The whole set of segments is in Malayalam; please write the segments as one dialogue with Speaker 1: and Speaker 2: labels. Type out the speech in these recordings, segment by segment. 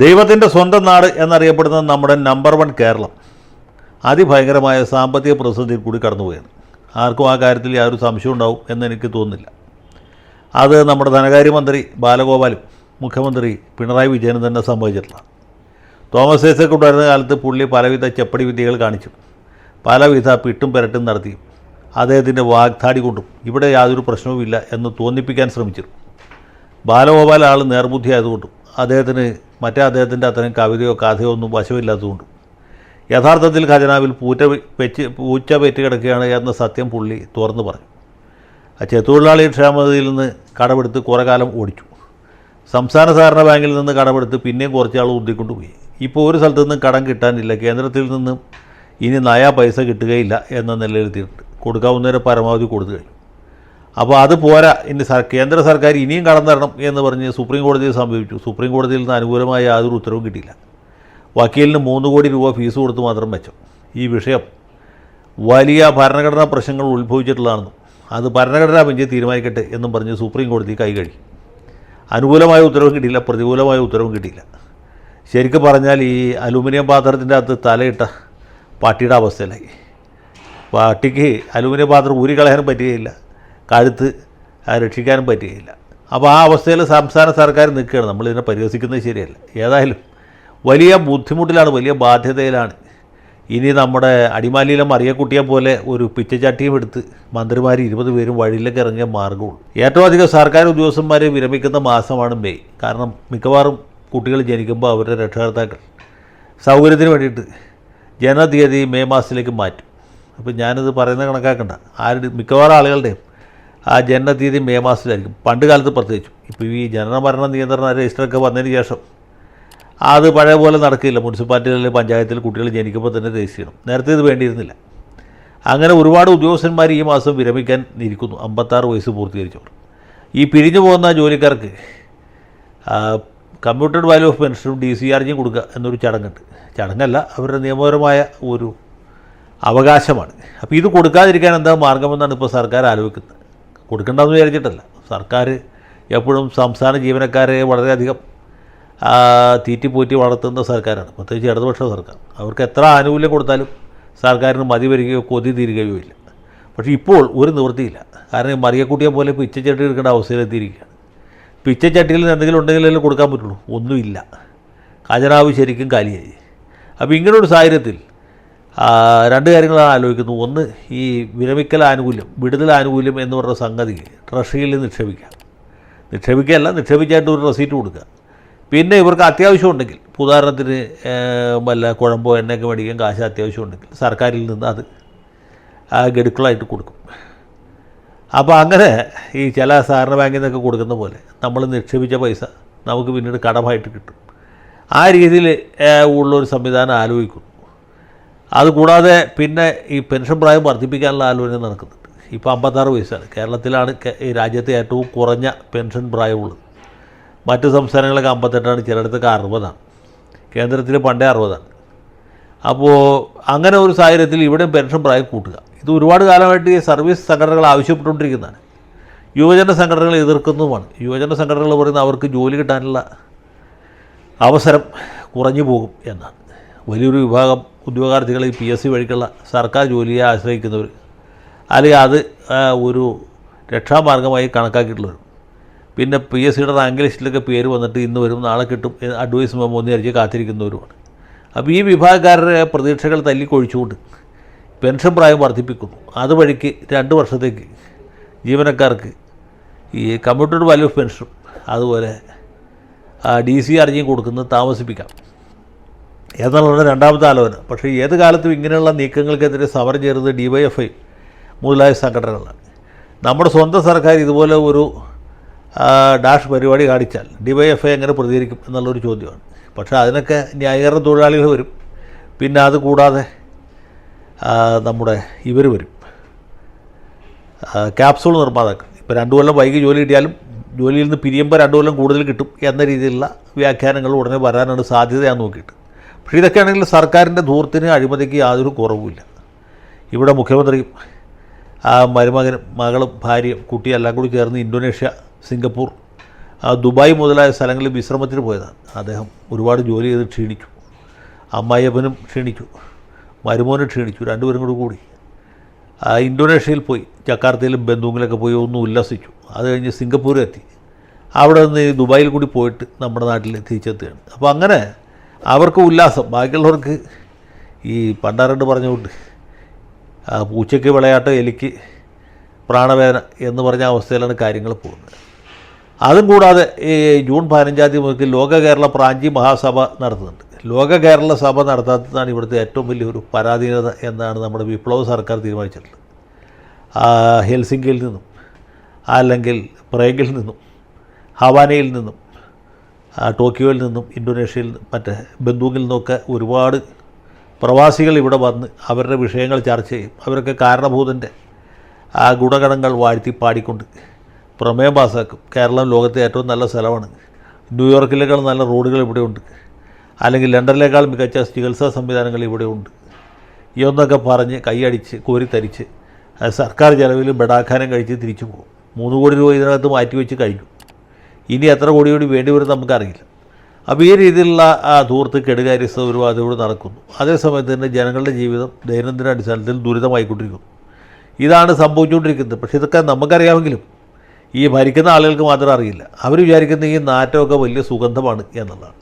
Speaker 1: ദൈവത്തിന്റെ സ്വന്തം നാട് എന്നറിയപ്പെടുന്ന നമ്മുടെ നമ്പർ വൺ കേരളം. അതിഭയങ്കരമായ സാമ്പത്തിക പ്രതിസന്ധിയിൽ കൂടി കടന്നുപോയാണ്. ആർക്കും ആ കാര്യത്തിൽ യാതൊരു സംശയം ഉണ്ടാവും എന്ന് എനിക്ക് തോന്നുന്നില്ല. അത് നമ്മുടെ ധനകാര്യമന്ത്രി ബാലഗോപാലും മുഖ്യമന്ത്രി പിണറായി വിജയനും തന്നെ സംഭവിച്ചിട്ടുള്ള തോമസ് ഐസക് ഉണ്ടായിരുന്ന കാലത്ത് പുള്ളി പലവിധ ചെപ്പടി വിദ്യകൾ കാണിച്ചു. പലവിധ പിട്ടും പെരട്ടും നടത്തി. അദ്ദേഹത്തിന്റെ വാഗ്ദാടി കൊണ്ടും ഇവിടെ യാതൊരു പ്രശ്നവുമില്ല എന്ന് തോന്നിപ്പിക്കാൻ ശ്രമിച്ചിരുന്നു. ബാലഗോപാൽ ആൾ നേർബുദ്ധി ആയതുകൊണ്ടും അദ്ദേഹത്തിന് മറ്റേ അദ്ദേഹത്തിന്റെ അത്തരം കവിതയോ കഥയോ ഒന്നും വശമില്ലാത്തതുകൊണ്ട്. യഥാർത്ഥത്തിൽ ഖജനാവിൽ പൂറ്റ വെച്ച് പൂച്ച പെറ്റ് കിടക്കുകയാണ് എന്ന സത്യം പുള്ളി തുറന്നു പറഞ്ഞു. ആ ചെത്തൊഴിലാളി ക്ഷേമതയിൽ നിന്ന് കടമെടുത്ത് കുറേ കാലം ഓടിച്ചു. സംസ്ഥാന സഹകരണ ബാങ്കിൽ നിന്ന് കടമെടുത്ത് പിന്നെയും കുറച്ച് ആൾ ഉന്തിക്കൊണ്ടുപോയി ഇപ്പോൾ ഒരു സ്ഥലത്തു നിന്നും കടം കിട്ടാനില്ല. കേന്ദ്രത്തിൽ നിന്നും ഇനി നയാ പൈസ കിട്ടുകയില്ല എന്ന നിലയിലെത്തിയിട്ടുണ്ട്. കൊടുക്കാവുന്നവരെ പരമാവധി കൊടുത്തു കഴിഞ്ഞു. അപ്പോൾ അത് പോരാ. ഇനി കേന്ദ്ര സർക്കാർ ഇനിയും കടന്നു തരണം എന്ന് പറഞ്ഞ് സുപ്രീം കോടതിയിൽ സമീപിച്ചു. സുപ്രീം കോടതിയിൽ നിന്ന് അനുകൂലമായ യാതൊരു ഉത്തരവും കിട്ടിയില്ല. വക്കീലിന് മൂന്ന് കോടി രൂപ ഫീസ് കൊടുത്ത് മാത്രം വെച്ചു. ഈ വിഷയം വലിയ ഭരണഘടനാ പ്രശ്നങ്ങൾ ഉത്ഭവിച്ചിട്ടുള്ളതാണെന്നും അത് ഭരണഘടനാ ബെഞ്ച് തീരുമാനിക്കട്ടെ എന്നും പറഞ്ഞ് സുപ്രീം കോടതി കൈകഴി അനുകൂലമായ ഉത്തരവും കിട്ടിയില്ല പ്രതികൂലമായ ഉത്തരവും കിട്ടിയില്ല. ശരിക്കും പറഞ്ഞാൽ ഈ അലുമിനിയം പാത്രത്തിന്റെ അകത്ത് തലയിട്ട പട്ടിയുടെ അവസ്ഥയിലായി. പട്ടിക്ക് അലുമിനിയം പാത്രം ഊരി കളയാനും പറ്റുകയില്ല. കഴുത്ത് രക്ഷിക്കാനും പറ്റുകയില്ല. അപ്പോൾ ആ അവസ്ഥയിൽ സംസ്ഥാന സർക്കാർ നിൽക്കുകയാണ്. നമ്മളിതിനെ പരിഹസിക്കുന്നത് ശരിയല്ല. ഏതായാലും വലിയ ബുദ്ധിമുട്ടിലാണ് വലിയ ബാധ്യതയിലാണ്. ഇനി നമ്മുടെ അടിമാലിയിലെ മറിയക്കുട്ടിയെ പോലെ ഒരു പിച്ചച്ചട്ടിയും എടുത്ത് മന്ത്രിമാർ ഇരുപത് പേരും വഴിയിലേക്ക് ഇറങ്ങിയ മാർഗമുള്ളൂ ഏറ്റവും അധികം സർക്കാർ ഉദ്യോഗസ്ഥന്മാരെ വിരമിക്കുന്ന മാസമാണ് മെയ്. കാരണം മിക്കവാറും കുട്ടികൾ ജനിക്കുമ്പോൾ അവരുടെ രക്ഷകർത്താക്കൾ സൗകര്യത്തിന് വേണ്ടിയിട്ട് ജനതീയതി മെയ് മാസത്തിലേക്ക് മാറ്റും. അപ്പോൾ ഞാനിത് പറയുന്നത് കണക്കാക്കണ്ട. ആരുടെ മിക്കവാറും ആളുകളുടെയും ആ ജനന തീയതി മെയ് മാസത്തിലായിരിക്കും. പണ്ട് കാലത്ത് പ്രത്യേകിച്ചും. ഇപ്പോൾ ഈ ജനന മരണ നിയന്ത്രണ രജിസ്റ്ററൊക്കെ വന്നതിന് ശേഷം അത് പഴയ പോലെ നടക്കില്ല. മുനിസിപ്പാലിറ്റികളിൽ പഞ്ചായത്തിൽ കുട്ടികൾ ജനിക്കുമ്പോൾ തന്നെ രജിസ്റ്റർ ചെയ്യണം. നേരത്തെ ഇത് വേണ്ടിയിരുന്നില്ല. അങ്ങനെ ഒരുപാട് ഉദ്യോഗസ്ഥന്മാർ ഈ മാസം വിരമിക്കാൻ ഇരിക്കുന്നു. അമ്പത്താറ് വയസ്സ് പൂർത്തീകരിച്ചവർ. ഈ പിരിഞ്ഞു പോകുന്ന ജോലിക്കാർക്ക് കമ്പ്യൂട്ടർ വാല്യൂ ഓഫ് പെൻഷനും ഡി സി ആർജിയും കൊടുക്കുക എന്നൊരു ചടങ്ങുണ്ട്. ചടങ്ങല്ല അവരുടെ നിയമപരമായ ഒരു അവകാശമാണ്. അപ്പോൾ ഇത് കൊടുക്കാതിരിക്കാൻ എന്താ മാർഗമെന്നാണ് ഇപ്പോൾ സർക്കാർ ആലോചിക്കുന്നത്. കൊടുക്കേണ്ടെന്ന് വിചാരിച്ചിട്ടല്ല. സർക്കാർ എപ്പോഴും സംസ്ഥാന ജീവനക്കാരെ വളരെയധികം തീറ്റിപ്പോറ്റി വളർത്തുന്ന സർക്കാരാണ്. പ്രത്യേകിച്ച് ഇടതുപക്ഷ സർക്കാർ. അവർക്ക് എത്ര ആനുകൂല്യം കൊടുത്താലും സർക്കാരിന് മതി വരികയോ കൊതി തീരുകയോ ഇല്ല. പക്ഷേ ഇപ്പോൾ ഒരു നിവൃത്തിയില്ല. കാരണം മറിയക്കുട്ടിയെ പോലെ പിച്ചച്ചട്ടി എടുക്കേണ്ട അവസ്ഥയിലെത്തിയിരിക്കുകയാണ്. പിച്ചച്ചട്ടിയിൽ എന്തെങ്കിലും ഉണ്ടെങ്കിലല്ലേ കൊടുക്കാൻ പറ്റുള്ളൂ. ഒന്നുമില്ല. ഖജനാവ് ശരിക്കും കാലിയായി. അപ്പോൾ ഇങ്ങനൊരു സാഹചര്യത്തിൽ രണ്ട് കാര്യങ്ങളാണ് ആലോചിക്കുന്നത്. ഒന്ന് ഈ വിരമിക്കൽ ആനുകൂല്യം വിടുതൽ ആനുകൂല്യം എന്ന് പറഞ്ഞ സംഗതി ട്രഷറിയിൽ നിക്ഷേപിക്കാം. നിക്ഷേപിക്കുകയല്ല നിക്ഷേപിച്ചായിട്ട് ഒരു റെസീറ്റ് കൊടുക്കുക. പിന്നെ ഇവർക്ക് അത്യാവശ്യം ഉണ്ടെങ്കിൽ ഉദാഹരണത്തിന് വല്ല കുഴമ്പോ എണ്ണയൊക്കെ മേടിക്കാൻ കാശ് അത്യാവശ്യം ഉണ്ടെങ്കിൽ സർക്കാരിൽ നിന്ന് അത് ഗഡുക്കളായിട്ട് കൊടുക്കും. അപ്പോൾ അങ്ങനെ ഈ ചില സഹകരണ ബാങ്കിൽ നിന്നൊക്കെ കൊടുക്കുന്ന പോലെ നമ്മൾ നിക്ഷേപിച്ച പൈസ നമുക്ക് പിന്നീട് കടമായിട്ട് കിട്ടും. ആ രീതിയിൽ ഉള്ളൊരു സംവിധാനം ആലോചിക്കുന്നു. അതുകൂടാതെ പിന്നെ ഈ പെൻഷൻ പ്രായം വർദ്ധിപ്പിക്കാനുള്ള ആലോചന നടക്കുന്നുണ്ട്. ഇപ്പോൾ അമ്പത്താറ് വയസ്സാണ്. കേരളത്തിലാണ് ഈ രാജ്യത്തെ ഏറ്റവും കുറഞ്ഞ പെൻഷൻ പ്രായമുള്ളത്. മറ്റ് സംസ്ഥാനങ്ങളൊക്കെ അമ്പത്തെട്ടാണ് ചിലയിടത്തൊക്കെ അറുപതാണ്. കേന്ദ്രത്തിൽ പണ്ടേ അറുപതാണ്. അപ്പോൾ അങ്ങനെ ഒരു സാഹചര്യത്തിൽ ഇവിടെ പെൻഷൻ പ്രായം കൂട്ടുക. ഇത് ഒരുപാട് കാലമായിട്ട് ഈ സർവീസ് സംഘടനകൾ ആവശ്യപ്പെട്ടുകൊണ്ടിരിക്കുന്നതാണ്. യുവജന സംഘടനകൾ എതിർക്കുന്നതുമാണ്. യുവജന സംഘടനകൾ പറയുന്ന അവർക്ക് ജോലി കിട്ടാനുള്ള അവസരം കുറഞ്ഞു പോകും എന്നാണ്. വലിയൊരു വിഭാഗം ഉദ്യോഗാർത്ഥികൾ ഈ പി എസ് സി വഴിക്കുള്ള സർക്കാർ ജോലിയെ ആശ്രയിക്കുന്നവർ അല്ലെങ്കിൽ അത് ഒരു രക്ഷാമാർഗമായി കണക്കാക്കിയിട്ടുള്ളവർ. പിന്നെ പി എസ് സിയുടെ റാങ്ക് ലിസ്റ്റിലൊക്കെ പേര് വന്നിട്ട് ഇന്ന് വരും നാളെ കിട്ടും അഡ്വൈസ് മെമ്മോ എന്ന് വിചാരിച്ച് കാത്തിരിക്കുന്നവരുമാണ്. അപ്പോൾ ഈ വിഭാഗക്കാരുടെ പ്രതീക്ഷകൾ തല്ലിക്കൊഴിച്ചുകൊണ്ട് പെൻഷൻ പ്രായം വർദ്ധിപ്പിക്കുന്നു. അതുവഴിക്ക് രണ്ട് വർഷത്തേക്ക് ജീവനക്കാർക്ക് ഈ കമ്പ്യൂട്ടർ വാല്യൂ പെൻഷനും അതുപോലെ ഡി സി ആർജിയും കൊടുക്കുന്നത് താമസിപ്പിക്കാം. എന്നുള്ളതാണ് രണ്ടാമത്തെ ആലോചന. പക്ഷേ ഏത് കാലത്തും ഇങ്ങനെയുള്ള നീക്കങ്ങൾക്കെതിരെ സമരം ചേരുന്നത് ഡി വൈ എഫ് ഐ മുതലായ സംഘടനകളാണ്. നമ്മുടെ സ്വന്തം സർക്കാർ ഇതുപോലെ ഒരു ഡാഷ് പരിപാടി കാണിച്ചാൽ ഡി വൈ എഫ് ഐ എങ്ങനെ പ്രതികരിക്കും എന്നുള്ളൊരു ചോദ്യമാണ്. പക്ഷേ അതിനൊക്കെ ന്യായീകരണ തൊഴിലാളികൾ വരും. പിന്നെ അത് കൂടാതെ നമ്മുടെ ഇവർ വരും. ക്യാപ്സൂൾ നിർമ്മാതാക്കൾ. ഇപ്പോൾ രണ്ടു കൊല്ലം വൈകി ജോലി കിട്ടിയാലും ജോലിയിൽ നിന്ന് പിരിയുമ്പോൾ രണ്ടു കൊല്ലം കൂടുതൽ കിട്ടും എന്ന രീതിയിലുള്ള വ്യാഖ്യാനങ്ങൾ ഉടനെ വരാനാണ് സാധ്യത ഞാൻ നോക്കിയിട്ട്. പക്ഷേ ഇതൊക്കെയാണെങ്കിൽ സർക്കാരിന്റെ ധൂർത്തിന് അഴിമതിക്ക് യാതൊരു കുറവുമില്ല. ഇവിടെ മുഖ്യമന്ത്രിയും ആ മരുമകനും മകളും ഭാര്യയും കുട്ടിയും എല്ലാം കൂടി ചേർന്ന് ഇന്തോനേഷ്യ സിംഗപ്പൂർ ദുബായ് മുതലായ സ്ഥലങ്ങളിൽ വിശ്രമത്തിന് പോയതാണ്. അദ്ദേഹം ഒരുപാട് ജോലി ചെയ്ത് ക്ഷീണിച്ചു. അമ്മായിയപ്പനും ക്ഷീണിച്ചു. മരുമോനും ക്ഷീണിച്ചു. രണ്ടുപേരും കൂടി കൂടി. ഇന്തോനേഷ്യയിൽ പോയി. ജക്കാർത്തയിലും ബന്ധുവിലൊക്കെ പോയി ഒന്ന് ഉല്ലസിച്ചു. അത് കഴിഞ്ഞ് സിംഗപ്പൂരിലെത്തി. അവിടെ നിന്ന് ദുബായിൽ കൂടി പോയിട്ട് നമ്മുടെ നാട്ടിൽ തിരിച്ചെത്തുകയാണ്. അപ്പോൾ അങ്ങനെ അവർക്ക് ഉല്ലാസം. ബാക്കിയുള്ളവർക്ക് ഈ പണ്ടാരണ്ട് പറഞ്ഞുകൊണ്ട് പൂച്ചയ്ക്ക് വിളയാട്ട് എലിക്ക് പ്രാണവേദന എന്ന് പറഞ്ഞ അവസ്ഥയിലാണ് കാര്യങ്ങൾ പോകുന്നത്. അതും കൂടാതെ ഈ ജൂൺ പതിനഞ്ചാം തീയതി മുതൽ ലോക കേരള പ്രാഞ്ചി മഹാസഭ നടത്തുന്നുണ്ട്. ലോക കേരള സഭ നടത്താത്തതാണ് ഇവിടുത്തെ ഏറ്റവും വലിയൊരു പരാധീനത എന്നാണ് നമ്മുടെ വിപ്ലവ സർക്കാർ തീരുമാനിച്ചിട്ടുള്ളത്. ഹെൽസിങ്കിയിൽ നിന്നും അല്ലെങ്കിൽ പ്രേഗിൽ നിന്നും ഹവാനയിൽ നിന്നും ടോക്കിയോയിൽ നിന്നും ഇന്തോനേഷ്യയിൽ മറ്റേ ബന്ധുവിൽ നിന്നൊക്കെ ഒരുപാട് പ്രവാസികൾ ഇവിടെ വന്ന് അവരുടെ വിഷയങ്ങൾ ചർച്ച ചെയ്യും. അവരൊക്കെ കാരണഭൂതന്റെ ആ ഗുണഗണങ്ങൾ വാഴ്ത്തി പാടിക്കൊണ്ട് പ്രമേയം പാസ്സാക്കും. കേരളം ലോകത്തെ ഏറ്റവും നല്ല സ്ഥലമാണ്. ന്യൂയോർക്കിലേക്കാൾ നല്ല റോഡുകൾ ഇവിടെയുണ്ട് അല്ലെങ്കിൽ ലണ്ടനിലേക്കാൾ മികച്ച ചികിത്സാ സംവിധാനങ്ങൾ ഇവിടെയുണ്ട് ഇതൊന്നൊക്കെ പറഞ്ഞ് കൈയടിച്ച് കോരിത്തരിച്ച് സർക്കാർ ചെലവിൽ ബെഡാഖാനം കഴിച്ച് തിരിച്ചു പോകും. മൂന്ന് കോടി രൂപ ഇതിനകത്ത് മാറ്റിവെച്ച് കഴിഞ്ഞു. ഇനി എത്ര കോടി കൂടി വേണ്ടി വരും നമുക്കറിയില്ല. അപ്പോൾ ഈ രീതിയിലുള്ള ആ ധൂർത്ത് കെടുകാര്യസ്ഥ ഒരു അതിലൂടെ നടക്കുന്നു. അതേസമയത്ത് തന്നെ ജനങ്ങളുടെ ജീവിതം ദൈനംദിന അടിസ്ഥാനത്തിൽ ദുരിതമായിക്കൊണ്ടിരിക്കുന്നു. ഇതാണ് സംഭവിച്ചുകൊണ്ടിരിക്കുന്നത്. പക്ഷേ ഇതൊക്കെ നമുക്കറിയാമെങ്കിലും ഈ ഭരിക്കുന്ന ആളുകൾക്ക് മാത്രം അറിയില്ല. അവർ വിചാരിക്കുന്ന ഈ നാറ്റമൊക്കെ വലിയ സുഗന്ധമാണ് എന്നുള്ളതാണ്.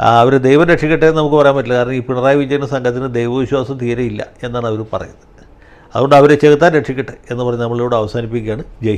Speaker 1: അവർ ദൈവം രക്ഷിക്കട്ടെ എന്ന് നമുക്ക് പറയാൻ പറ്റില്ല. കാരണം ഈ പിണറായി വിജയൻ സംഘത്തിന് ദൈവവിശ്വാസം തീരെ ഇല്ല എന്നാണ് അവർ പറയുന്നത്. അതുകൊണ്ട് അവരെ ചെകുത്താൻ രക്ഷിക്കട്ടെ എന്ന് പറഞ്ഞ് നമ്മളിവിടെ അവസാനിപ്പിക്കുകയാണ്. ജയ്